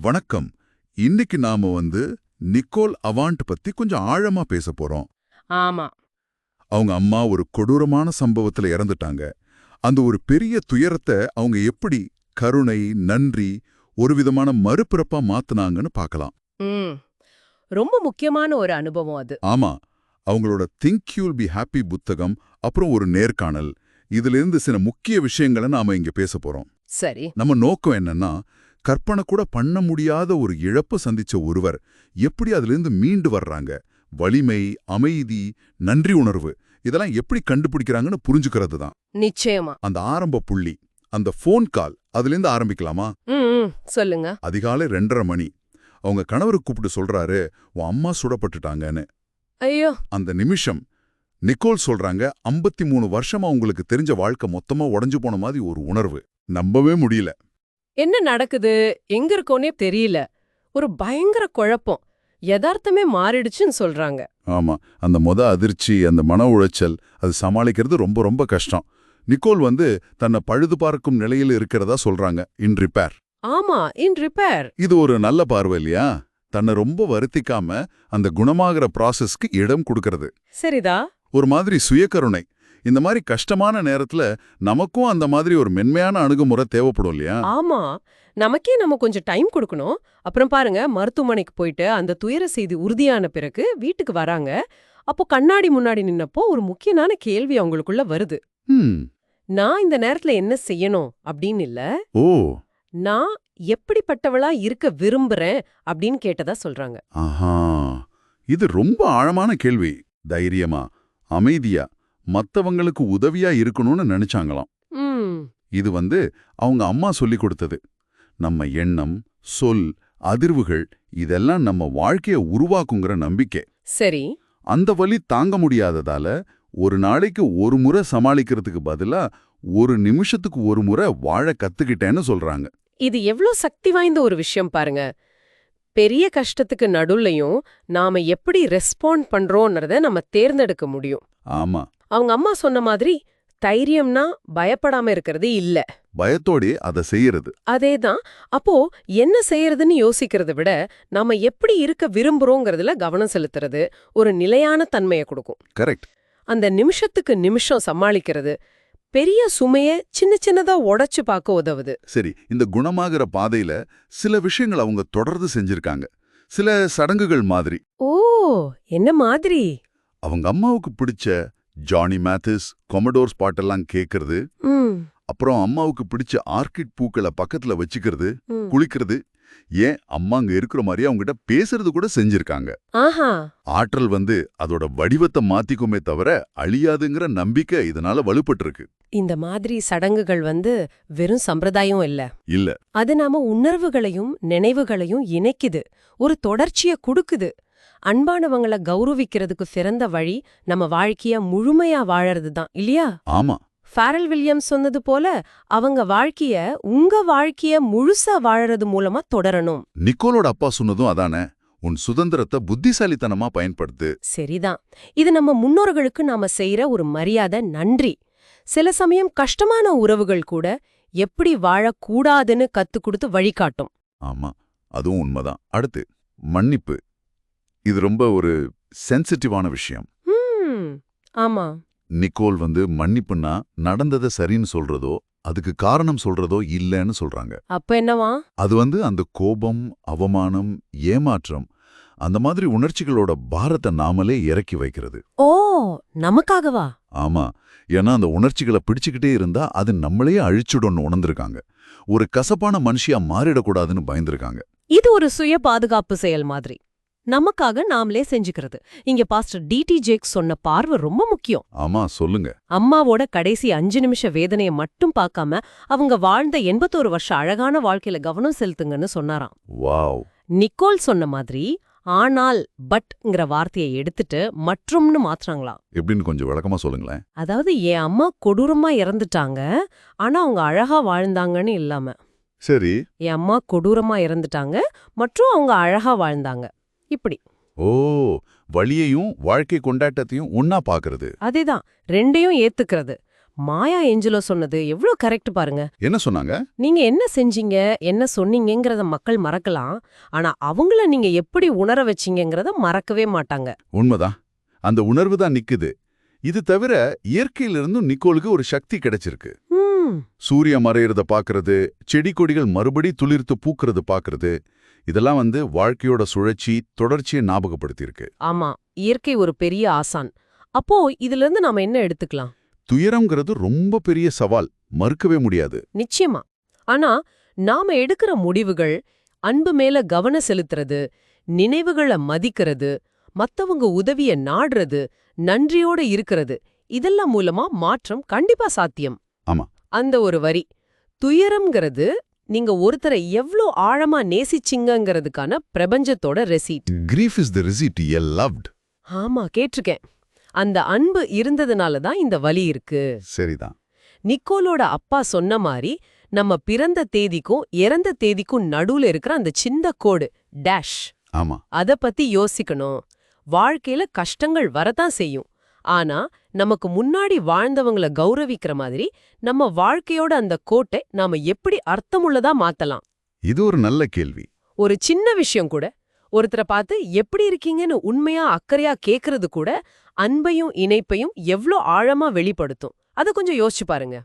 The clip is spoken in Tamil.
வணக்கம். இன்னைக்கு நாம வந்து நிக்கோல் அவாண்ட் பத்தி கொஞ்சம் ஆழமா பேச போறோம். ஆமா. அவங்க அம்மா ஒரு கொடூரமான சம்பவத்துல இறந்துட்டாங்க. அந்த ஒரு பெரிய துயரத்தை அவங்க எப்படி கருணை நன்றி ஒரு விதமான மறுபிறப்பா மாத்துனாங்கன்னு பார்க்கலாம் ம். ரொம்ப முக்கியமான ஒரு அனுபவம் அது. ஆமா. அவங்களோட திங்க் யூல் பி ஹாப்பி புத்தகம் அப்புறம் ஒரு நேர்காணல். இதிலிருந்து சில முக்கிய விஷயங்களை நாம இங்க பேச போறோம். சரி. நம்ம நோக்கம் என்னன்னா கற்பனை கூட பண்ண முடியாத ஒரு இழப்பு சந்திச்ச ஒருவர் எப்படி அதிலிருந்து மீண்டு வர்றாங்க? வலிமை அமைதி நன்றி உணர்வு இதெல்லாம் எப்படி கண்டுபிடிக்கிறாங்கன்னு புரிஞ்சுக்கிறது தான் நிச்சயமா. அந்த ஆரம்ப புள்ளி அந்த ஃபோன் கால் அதிலிருந்து ஆரம்பிக்கலாமா? சொல்லுங்க. அதிகாலை ரெண்டரை மணி. அவங்க கணவரை கூப்பிட்டு சொல்றாரு உன் அம்மா சுடப்பட்டுட்டாங்கன்னு. ஐயோ. அந்த நிமிஷம் நிக்கோல் சொல்றாங்க 53 மூணு வருஷமா உங்களுக்கு தெரிஞ்ச வாழ்க்கை மொத்தமா உடைஞ்சு போன மாதிரி ஒரு உணர்வு. நம்பவே முடியல. என்ன நடக்குது? எங்க இருக்கோனே தெரியல. ஒரு பயங்கர குழப்பம். யதார்த்தமே மாறிடுச்சுன்னு சொல்றாங்க. ஆமா. அந்த மொத அதிர்ச்சி அந்த மன உளைச்சல் அது சமாளிக்கிறது ரொம்ப ரொம்ப கஷ்டம். நிக்கோல் வந்து தன்னை பழுது பார்க்கும் நிலையில் இருக்கிறதா சொல்றாங்க. In repair. ஆமா. In repair. இது ஒரு நல்ல பார்வை இல்லையா? தன்னை ரொம்ப வருத்திக்காம அந்த குணமாகிற ப்ராசஸ்க்கு இடம் கொடுக்கறது. சரிதா? ஒரு மாதிரி சுயக்கருணை இந்த மாதிரி கஷ்டமான நேரத்துல நமக்கும் அந்த மாதிரி ஒரு மென்மையான அணுகுமுறை தேவைப்படும் இல்லையா? ஆமா. நமக்கே நம்ம கொஞ்சம் டைம் கொடுக்கணும். அப்புறம் பாருங்க மருத்துவமனைக்கு போயிட்டு அந்த துயர செய்தி உறுதியான பிறகு வீட்டுக்கு வராங்க. அப்போ கண்ணாடி முன்னாடி நின்னப்போ ஒரு முக்கியமான கேள்வி அவங்களுக்குள்ள வருது. நான் இந்த நேரத்துல என்ன செய்யணும் அப்படின்னு இல்ல. ஓ. நான் எப்படிப்பட்டவளா இருக்க விரும்புறேன் அப்படின்னு கேட்டதா சொல்றாங்க. ஆஹா. இது ரொம்ப ஆழமான கேள்வி. தைரியமா அமைதியா. மத்தவங்களுக்கு உதவியா இருக்கணும்னு நினைச்சாங்களாம். இது வந்து அவங்க அம்மா சொல்லிக் கொடுத்தது. நம்ம எண்ணம் சொல் அதிர்வுகள் இதெல்லாம் நம்ம வாழ்க்கைய உருவாக்குங்கிற நம்பிக்கை. சரி. அந்த வலி தாங்க முடியாததால ஒரு நாளைக்கு ஒரு முறை சமாளிக்கிறதுக்கு பதிலா ஒரு நிமிஷத்துக்கு ஒரு முறை வாழ கத்துக்கிட்டேன்னு சொல்றாங்க. இது எவ்ளோ சக்தி வாய்ந்த ஒரு விஷயம் பாருங்க. பெரிய கஷ்டத்துக்கு நடுவுலயும் நாம எப்படி ரெஸ்பாண்ட் பண்றோம்ன்றத நம்ம தேர்ந்தெடுக்க முடியும். ஆமா. அவங்க அம்மா சொன்ன மாதிரி தைரியம்னா பயப்படாம இருக்கிறது இல்ல. பயத்தோடே அதை செய்யறது. அதேதான். அப்போ என்ன செய்யறதுன்னு யோசிக்கிறத விட நாம எப்படி இருக்க விரும்புறோங்கிறதுல கவனம் செலுத்துறது ஒரு நிலையான தன்மையை கொடுக்கும். கரெக்ட். அந்த நிமிஷத்துக்கு நிமிஷம் சமாளிக்கிறது பெரிய சுமைய சின்ன சின்னதா உடைச்சு பார்க்க உதவுது. சரி இந்த குணமாகிற பாதையில சில விஷயங்கள் அவங்க தொடர்ந்து செஞ்சிருக்காங்க. சில சடங்குகள் மாதிரி. ஓ என்ன மாதிரி? அவங்க அம்மாவுக்கு பிடிச்ச ஜானி மேத்திஸ் கொமடோர்ஸ் பாட்டெல்லாம் கேட்கறது ம். அப்புறம் அம்மாவுக்கு பிடிச்ச ஆர்கிட் பூக்களை பக்கத்துல வச்சுக்கிறது. குளிக்கிறது. ஏன்? அம்மா அங்க இருக்கிற மாதிரி அவங்ககிட்ட பேசுறது கூட செஞ்சிருக்காங்க. ஆற்றல் வந்து அதோட வடிவத்தை மாத்திக்குமே தவிர அழியாதுங்கிற நம்பிக்கை இதனால வலுப்பட்டிருக்கு. இந்த மாதிரி சடங்குகள் வந்து வெறும் சம்பிரதாயம் இல்ல. இல்ல. அது நாம உணர்வுகளையும் நினைவுகளையும் இணைக்குது. ஒரு தொடர்ச்சிய குடுக்குது. அன்பானவங்கள கௌரவிக்கிறதுக்கு சிறந்த வழி நம்ம வாழ்க்கைய முழுமையா வாழறது தான் இல்லையா? ஆமா. ஃபேரல் வில்லியம்ஸ் சொன்னது போல அவங்க வாழ்க்கைய உங்க வாழ்க்கைய முழுசா வாழறது மூலமா தொடரணும். நிக்கோலோட அப்பா சொன்னதும் அதானே உன் சுதந்திரத்தை புத்திசாலித்தனமா பயன்படுத்து. சரிதான். இது நம்ம முன்னோர்களுக்கு நாம செய்யற ஒரு மரியாதை நன்றி. சில சமயம் கஷ்டமான உறவுகள் கூட எப்படி வாழக்கூடாதுன்னு கத்து கொடுத்து வழிகாட்டும். ஆமா அதுவும் உண்மைதான். அடுத்து மன்னிப்பு. இது ரொம்ப ஒரு சென்சிட்டிவான விஷயம். ஆமா. நிக்கோல் வந்து மன்னிப்புன்னா நடந்ததை சரின்னு சொல்றதோ அதுக்கு காரணம் சொல்றதோ இல்லைன்னு சொல்றாங்க. அப்ப என்னவா? அது வந்து அந்த கோபம் அவமானம் ஏமாற்றம் அந்த மாதிரி உணர்ச்சிகளோட பாரத்தை நாமளே இறக்கி வைக்கிறது. ஓ நமக்காகவா? ஆமா. ஏன்னா அந்த உணர்ச்சிகளை பிடிச்சுக்கிட்டே இருந்தா அது நம்மளையே அழிச்சுடும்னு உணர்ந்திருக்காங்க. ஒரு கசப்பான மனுஷியா மாறிடக்கூடாதுன்னு பயந்திருக்காங்க. இது ஒரு சுய பாதுகாப்பு செயல் மாதிரி. நமக்காக நாமளே செஞ்சுக்கிறது. இங்க பாஸ்டர் டிடி ஜேக் சொன்ன பார்வை ரொம்ப முக்கியம். ஆமா சொல்லுங்க. அம்மாவோட கடைசி அஞ்சு நிமிஷ வேதனைய மட்டும் பார்க்காம அவங்க வாழ்ந்த எண்பத்தோரு வருஷ அழகான வாழ்க்கையில கவனம் செலுத்துங்கன்னு சொன்னாராம். வாவ். நிக்கோல் சொன்ன மாதிரி ஆனால் பட்ங்கிற வார்த்தையை எடுத்துட்டு மற்றும்னு மாத்துறாங்களாம் எப்படின்னு கொஞ்சம் விளக்கமா சொல்லுங்களேன். அதாவது என் அம்மா கொடூரமா இறந்துட்டாங்க. ஆனா அவங்க அழகா வாழ்ந்தாங்கன்னு இல்லாம. சரி. என் அம்மா கொடூரமா இறந்துட்டாங்க. மற்றும் அவங்க அழகா வாழ்ந்தாங்க. இப்படி. ஓ வழியையும் வாழ்க்கை கொண்டாட்டத்தையும் ஒன்னா பாக்குறது. அதேதான் ரெண்டையும் ஏத்துக்கிறது. மாயா ஏஞ்சலோ சொன்னது எவ்ளோ கரெக்ட் பாருங்க. என்ன சொன்னாங்க? நீங்க என்ன செஞ்சீங்க என்ன சொன்னீங்கங்கறத மக்கள் மறக்கலாம். ஆனா அவங்கள நீங்க எப்படி உணர வச்சீங்கங்கறத மறக்கவே மாட்டாங்க. உண்மைதான். அந்த உணர்வு தான் நிக்குது. இது தவிர இயற்கையிலிருந்தும் நிக்கோலுக்கு ஒரு சக்தி கிடைச்சிருக்கு. சூரிய மறையறத பாக்குறது செடி கொடிகள் மறுபடி துளிர்த்து பூக்கிறது பாக்குறது இதெல்லாம் வந்து வாழ்க்கையோட சுழற்சி தொடர்ச்சியை ஞாபகப்படுத்தியிருக்கு. ஆமா இயற்கை ஒரு பெரிய ஆசான். அப்போ இதுல இருந்து நாம என்ன எடுத்துக்கலாம்? துயரம்ங்கிறது ரொம்ப பெரிய சவால் மறுக்கவே முடியாது. நிச்சயமா. ஆனா நாம எடுக்கிற முடிவுகள் அன்பு மேல கவனம் செலுத்துறது நினைவுகளை மதிக்கிறது மத்தவங்க உதவிய நாடுறது நன்றியோட இருக்கிறது இதெல்லாம் மூலமா மாற்றம் கண்டிப்பா சாத்தியம். ஆமா. அந்த ஒரு வரி. துயரம்ங்கிறது நீங்க ஒருத்தரை எவ்ளோ ஆழமா நேசிச்சிங்கங்கிறதுக்கான பிரபஞ்சத்தோட receipt grief is the receipt a loved ஆமா கேட்டிருக்கேன். அந்த அன்பு இருந்ததுனால தான் இந்த வலி இருக்கு. சரிதான். நிக்கோலோட அப்பா சொன்ன மாதிரி நம்ம பிறந்த தேதிக்கும் இறந்த தேதிக்கும் நடுவுல இருக்கிற அந்த சின்ன கோடு டேஷ் ஆமா. அத பத்தி யோசிக்கணும். வாழ்க்கையில கஷ்டங்கள் வரதான் செய்யும். ஆனா நமக்கு முன்னாடி வாழ்ந்தவங்கள கௌரவிக்கிற மாதிரி நம்ம வாழ்க்கையோட அந்த கோட்டை நாம எப்படி அர்த்தமுள்ளதா மாத்தலாம்? இது ஒரு நல்ல கேள்வி. ஒரு சின்ன விஷயம் கூட. ஒருத்தரை பார்த்து எப்படி இருக்கீங்கன்னு உண்மையா அக்கறையா கேக்குறது கூட அன்பையும் இணைப்பையும் எவ்ளோ ஆழமா வெளிப்படுத்தும். அத கொஞ்சம் யோசிச்சு பாருங்க.